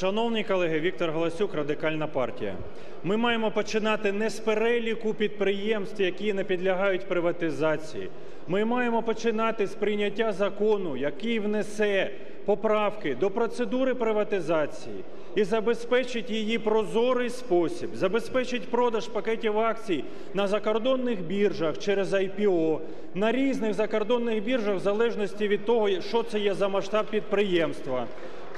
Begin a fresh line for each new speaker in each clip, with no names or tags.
Шановні колеги, Віктор Галасюк, Радикальна партія. Ми маємо починати не з переліку підприємств, які не підлягають приватизації. Ми маємо починати з прийняття закону, який внесе поправки до процедури приватизації і забезпечить її прозорий спосіб, забезпечить продаж пакетів акцій на закордонних біржах через IPO, на різних закордонних біржах в залежності від того, що це є за масштаб підприємства.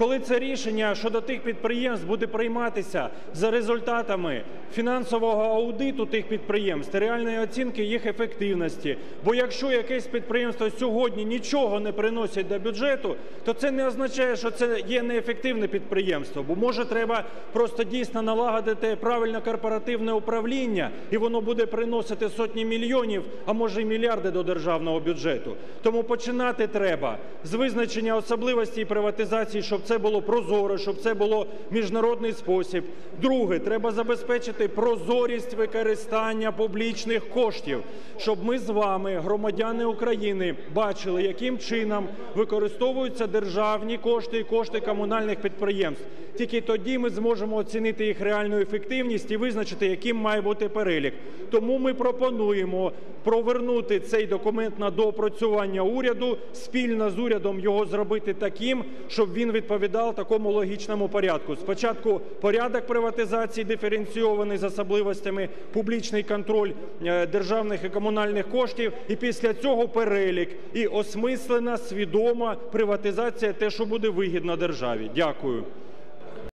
Коли це рішення щодо тих підприємств буде прийматися за результатами фінансового аудиту тих підприємств, реальної оцінки їх ефективності. Бо якщо якесь підприємство сьогодні нічого не приносить до бюджету, то це не означає, що це є неефективне підприємство. Бо може треба просто дійсно налагодити правильне корпоративне управління, і воно буде приносити сотні мільйонів, а може й мільярди до державного бюджету. Тому починати треба з визначення особливостей приватизації, щоб це було прозоро, щоб це було міжнародний спосіб. Друге, треба забезпечити прозорість використання публічних коштів, щоб ми з вами, громадяни України, бачили, яким чином використовуються державні кошти і кошти комунальних підприємств. Тільки тоді ми зможемо оцінити їх реальну ефективність і визначити, яким має бути перелік. Тому ми пропонуємо провернути цей документ на доопрацювання уряду, спільно з урядом його зробити таким, щоб він відповідав такому логічному порядку. Спочатку порядок приватизації диференційований з особливостями, публічний контроль е, державних і комунальних коштів, і після цього перелік і осмислена, свідома приватизація, те, що буде вигідно державі. Дякую.